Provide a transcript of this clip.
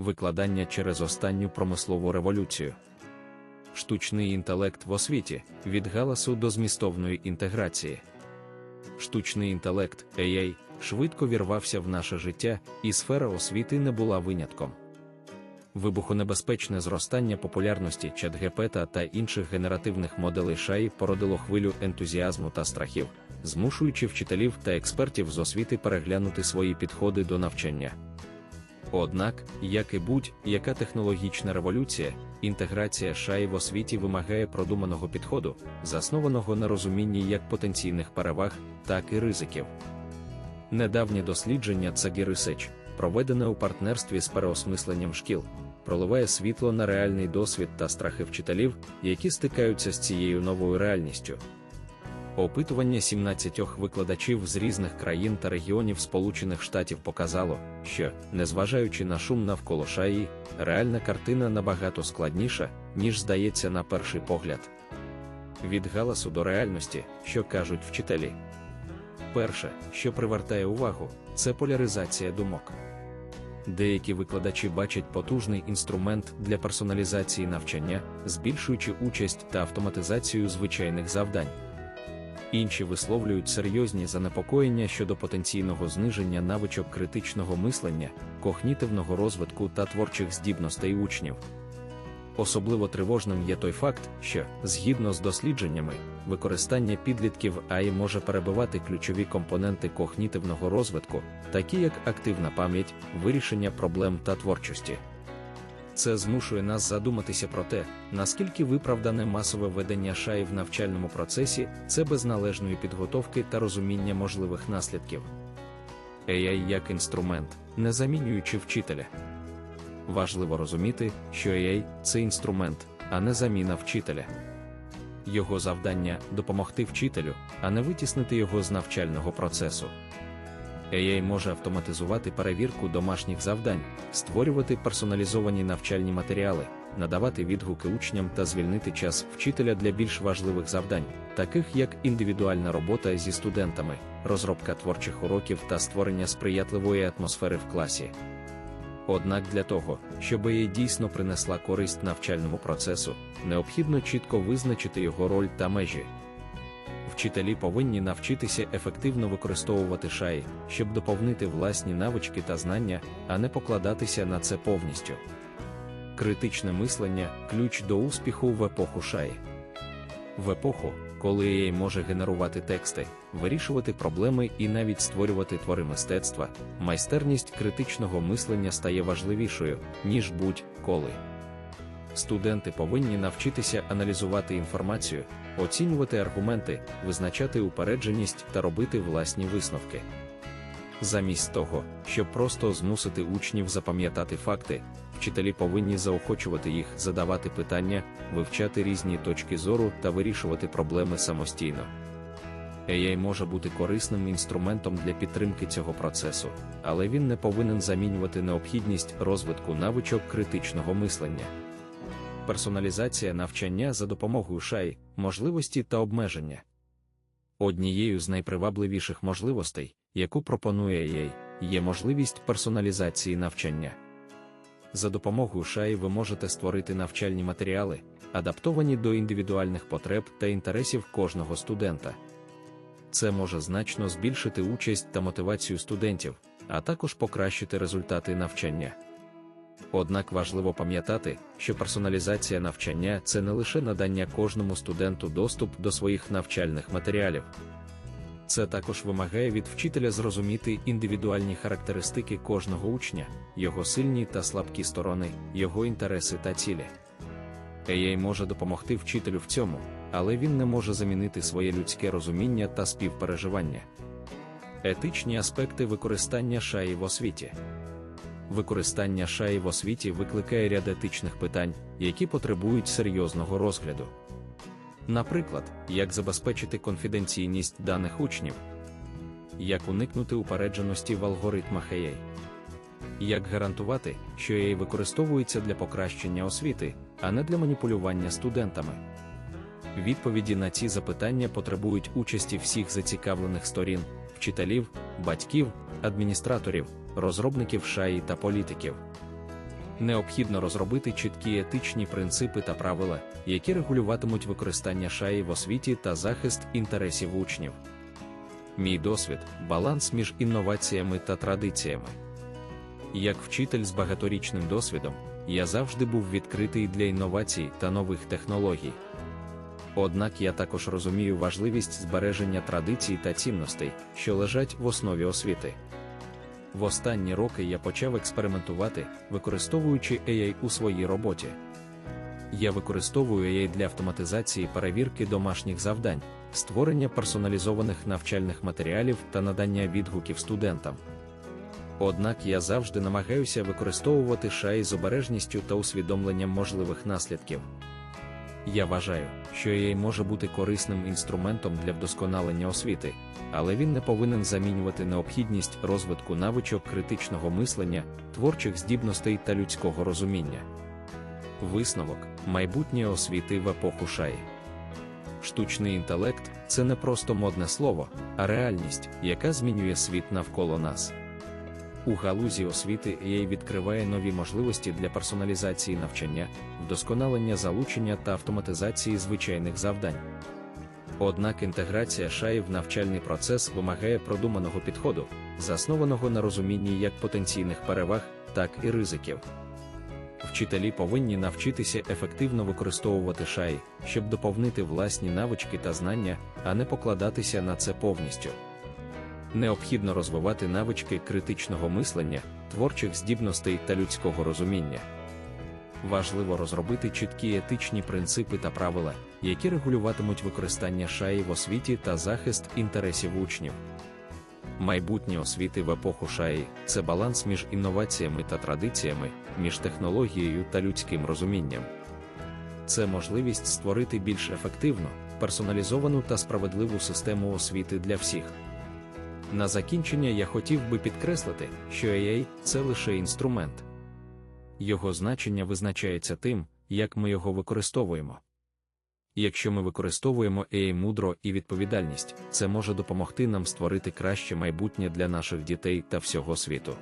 викладання через останню промислову революцію. Штучний інтелект в освіті від галасу до змістовної інтеграції. Штучний інтелект AI швидко вірвався в наше життя, і сфера освіти не була винятком. Вибухонебезпечне зростання популярності чат-ГПТ та інших генеративних моделей шаї породило хвилю ентузіазму та страхів, змушуючи вчителів та експертів з освіти переглянути свої підходи до навчання. Однак, як і будь-яка технологічна революція, інтеграція шаї в освіті вимагає продуманого підходу, заснованого на розумінні як потенційних переваг, так і ризиків. Недавнє дослідження Цагі Research, проведене у партнерстві з переосмисленням шкіл, проливає світло на реальний досвід та страхи вчителів, які стикаються з цією новою реальністю. Опитування 17 викладачів з різних країн та регіонів Сполучених Штатів показало, що, незважаючи на шум навколо шаї, реальна картина набагато складніша, ніж здається на перший погляд. Від галасу до реальності, що кажуть вчителі. Перше, що привертає увагу, це поляризація думок. Деякі викладачі бачать потужний інструмент для персоналізації навчання, збільшуючи участь та автоматизацію звичайних завдань. Інші висловлюють серйозні занепокоєння щодо потенційного зниження навичок критичного мислення, когнітивного розвитку та творчих здібностей учнів. Особливо тривожним є той факт, що, згідно з дослідженнями, використання підлітків АІ може перебивати ключові компоненти когнітивного розвитку, такі як активна пам'ять, вирішення проблем та творчості. Це змушує нас задуматися про те, наскільки виправдане масове ведення шаї в навчальному процесі це без належної підготовки та розуміння можливих наслідків. AI як інструмент, не замінюючи вчителя. Важливо розуміти, що AI – це інструмент, а не заміна вчителя. Його завдання допомогти вчителю, а не витіснити його з навчального процесу. AI може автоматизувати перевірку домашніх завдань, створювати персоналізовані навчальні матеріали, надавати відгуки учням та звільнити час вчителя для більш важливих завдань, таких як індивідуальна робота зі студентами, розробка творчих уроків та створення сприятливої атмосфери в класі. Однак для того, щоб AI дійсно принесла користь навчальному процесу, необхідно чітко визначити його роль та межі. Вчителі повинні навчитися ефективно використовувати шаї, щоб доповнити власні навички та знання, а не покладатися на це повністю. Критичне мислення ключ до успіху в епоху шаї. В епоху, коли AI може генерувати тексти, вирішувати проблеми і навіть створювати твори мистецтва, майстерність критичного мислення стає важливішою, ніж будь-коли. Студенти повинні навчитися аналізувати інформацію, оцінювати аргументи, визначати упередженість та робити власні висновки. Замість того, щоб просто змусити учнів запам'ятати факти, вчителі повинні заохочувати їх задавати питання, вивчати різні точки зору та вирішувати проблеми самостійно. AI може бути корисним інструментом для підтримки цього процесу, але він не повинен замінювати необхідність розвитку навичок критичного мислення. Персоналізація навчання за допомогою шай, можливості та обмеження. Однією з найпривабливіших можливостей, яку пропонує AI, є можливість персоналізації навчання. За допомогою шаї ви можете створити навчальні матеріали, адаптовані до індивідуальних потреб та інтересів кожного студента. Це може значно збільшити участь та мотивацію студентів, а також покращити результати навчання. Однак важливо пам'ятати, що персоналізація навчання це не лише надання кожному студенту доступ до своїх навчальних матеріалів. Це також вимагає від вчителя зрозуміти індивідуальні характеристики кожного учня, його сильні та слабкі сторони, його інтереси та цілі. AI може допомогти вчителю в цьому, але він не може замінити своє людське розуміння та співпереживання. Етичні аспекти використання шаї в освіті. Використання шаї в освіті викликає ряд етичних питань, які потребують серйозного розгляду. Наприклад, як забезпечити конфіденційність даних учнів, як уникнути упередженості в алгоритмах AI, як гарантувати, що AI використовується для покращення освіти, а не для маніпулювання студентами. Відповіді на ці запитання потребують участі всіх зацікавлених сторін, вчителів, батьків, адміністраторів, розробників шаї та політиків. Необхідно розробити чіткі етичні принципи та правила, які регулюватимуть використання шаї в освіті та захист інтересів учнів. Мій досвід баланс між інноваціями та традиціями. Як вчитель з багаторічним досвідом, я завжди був відкритий для інновацій та нових технологій. Однак я також розумію важливість збереження традицій та цінностей, що лежать в основі освіти. В останні роки я почав експериментувати, використовуючи AI у своїй роботі. Я використовую AI для автоматизації перевірки домашніх завдань, створення персоналізованих навчальних матеріалів та надання відгуків студентам. Однак я завжди намагаюся використовувати шаї з обережністю та усвідомленням можливих наслідків. Я вважаю, що AI може бути корисним інструментом для вдосконалення освіти, але він не повинен замінювати необхідність розвитку навичок критичного мислення, творчих здібностей та людського розуміння. Висновок майбутнє освіти в епоху шаї. Штучний інтелект це не просто модне слово, а реальність, яка змінює світ навколо нас. У галузі освіти AI відкриває нові можливості для персоналізації навчання, вдосконалення залучення та автоматизації звичайних завдань. Однак інтеграція шаї в навчальний процес вимагає продуманого підходу, заснованого на розумінні як потенційних переваг, так і ризиків. Вчителі повинні навчитися ефективно використовувати шаї, щоб доповнити власні навички та знання, а не покладатися на це повністю. Необхідно розвивати навички критичного мислення, творчих здібностей та людського розуміння. Важливо розробити чіткі етичні принципи та правила, які регулюватимуть використання шаї в освіті та захист інтересів учнів. Майбутнє освіти в епоху шаї це баланс між інноваціями та традиціями, між технологією та людським розумінням. Це можливість створити більш ефективну, персоналізовану та справедливу систему освіти для всіх. На закінчення я хотів би підкреслити, що AI – це лише інструмент. Його значення визначається тим, як ми його використовуємо. Якщо ми використовуємо AI мудро і відповідальність, це може допомогти нам створити краще майбутнє для наших дітей та всього світу.